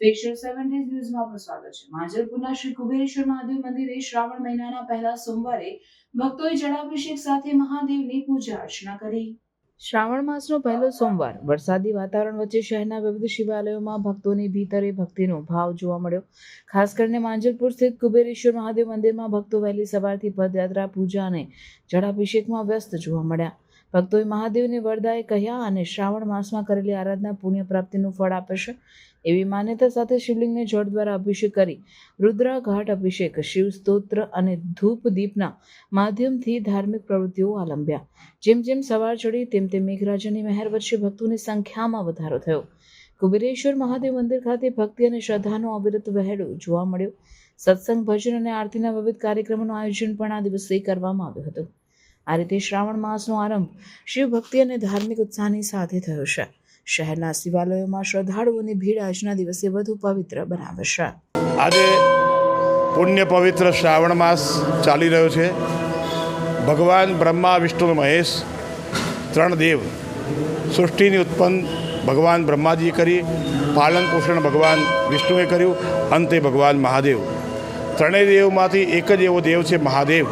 Special seven days ન્યૂઝમાં આપનું સ્વાગત છે. માંજલપુરના શ્રી કુબેરેશ્વર મહાદેવ મંદિરે શ્રાવણ મહિનાના પહેલા સોમવારે ભક્તોએ જળાભિષેક સાથે મહાદેવની પૂજા અર્ચના કરી. શ્રાવણ માસનો પહેલો સોમવાર. વરસાદી વાતાવરણ વચ્ચે શહેરના વિવિધ શિવાલયોમાં ભક્તોની ભીતરે ભક્તિનો ભાવ જોવા મળ્યો. ખાસ કરીને માંજલપુર સ્થિત કુબેરેશ્વર મહાદેવ મંદિરમાં ભક્તો વહેલી સવારથી પદયાત્રા, પૂજા અને જળાભિષેકમાં વ્યસ્ત જોવા મળ્યા. ભક્તોએ મહાદેવની વરદાએ કહ્યા અને શ્રાવણ માસમાં કરેલી આરાધના પુણ્ય પ્રાપ્તિનું ફળ આપે છે. એવી માન્યતા સાથે શિવલિંગને જળ દ્વારા અભિષેક કરી રુદ્રાઘાટ અભિષેક, શિવ સ્તોત્ર અને ધૂપ દીપના માધ્યમથી ધાર્મિક પ્રવૃત્તિઓ આલંબ્યા. જેમ જેમ સવાર ચડી તેમ તેમ મેઘરાજાની મહેર વચ્ચે ભક્તોની સંખ્યામાં વધારો થયો. કુબેરેશ્વર મહાદેવ મંદિર ખાતે ભક્તિ અને શ્રદ્ધાનો અવિરત વહેડો જોવા મળ્યો. સત્સંગ, ભજન અને આરતીના વિવિધ કાર્યક્રમોનું આયોજન પણ આ દિવસે કરવામાં આવ્યું હતું. આ રીતે શ્રાવણ માસનો આરંભ શિવ ભક્તિ અને ધાર્મિક ઉત્સાહની સાથે થયો છે. શહેરના શિવાલયોમાં શ્રદ્ધાળુઓની ભીડ આજના દિવસે વધુ પવિત્ર બનાવે છે. આજે પુણ્ય પવિત્ર શ્રાવણ માસ ચાલી રહ્યો છે. ભગવાન બ્રહ્મા, વિષ્ણુ, મહેશ ત્રણ દેવ સૃષ્ટિની ઉત્પન્ન ભગવાન બ્રહ્માજીએ કરી, પાલન પોષણ ભગવાન વિષ્ણુએ કર્યું, અંતે ભગવાન મહાદેવ. ત્રણેય દેવમાંથી એક જ એવો દેવ છે મહાદેવ.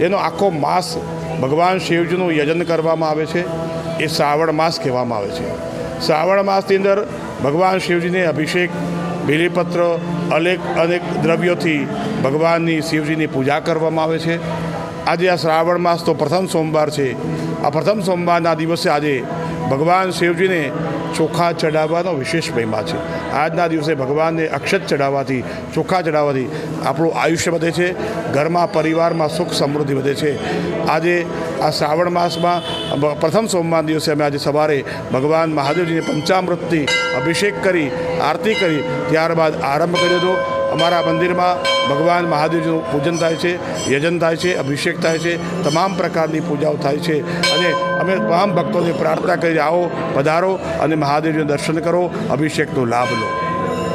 એનો આખો માસ ભગવાન શિવજીનું યજન કરવામાં આવે છે, એ શ્રાવણ માસ કહેવામાં આવે છે. શ્રાવણ માસની અંદર ભગવાન શિવજીને અભિષેક, બિલીપત્ર, અનેક અનેક દ્રવ્યોથી ભગવાનની શિવજીની પૂજા કરવામાં આવે છે. આજે આ શ્રાવણ માસ તો પ્રથમ સોમવાર છે. આ પ્રથમ સોમવારના દિવસે આજે ભગવાન શિવજીને ચોખા ચડાવવાનો વિશેષ મહિમા છે. આજના દિવસે ભગવાનને અક્ષત ચડાવવાથી, ચોખા ચડાવવાથી આપણું આયુષ્ય વધે છે, ઘરમાં, પરિવારમાં સુખ સમૃદ્ધિ વધે છે. આજે આ શ્રાવણ માસમાં પ્રથમ સોમવાર દિવસે અમે આજે સવારે ભગવાન મહાદેવજીને પંચામૃતથી અભિષેક કરી, આરતી કરી, ત્યારબાદ આરંભ કર્યો હતો. અમારા મંદિરમાં ભગવાન મહાદેવજીનું પૂજન થાય છે, યજન થાય છે, અભિષેક થાય છે, તમામ પ્રકારની પૂજાઓ થાય છે. અને અમે તમામ ભક્તોને પ્રાર્થના કરી આવો, પધારો અને મહાદેવજીનું દર્શન કરો, અભિષેકનો લાભ લો.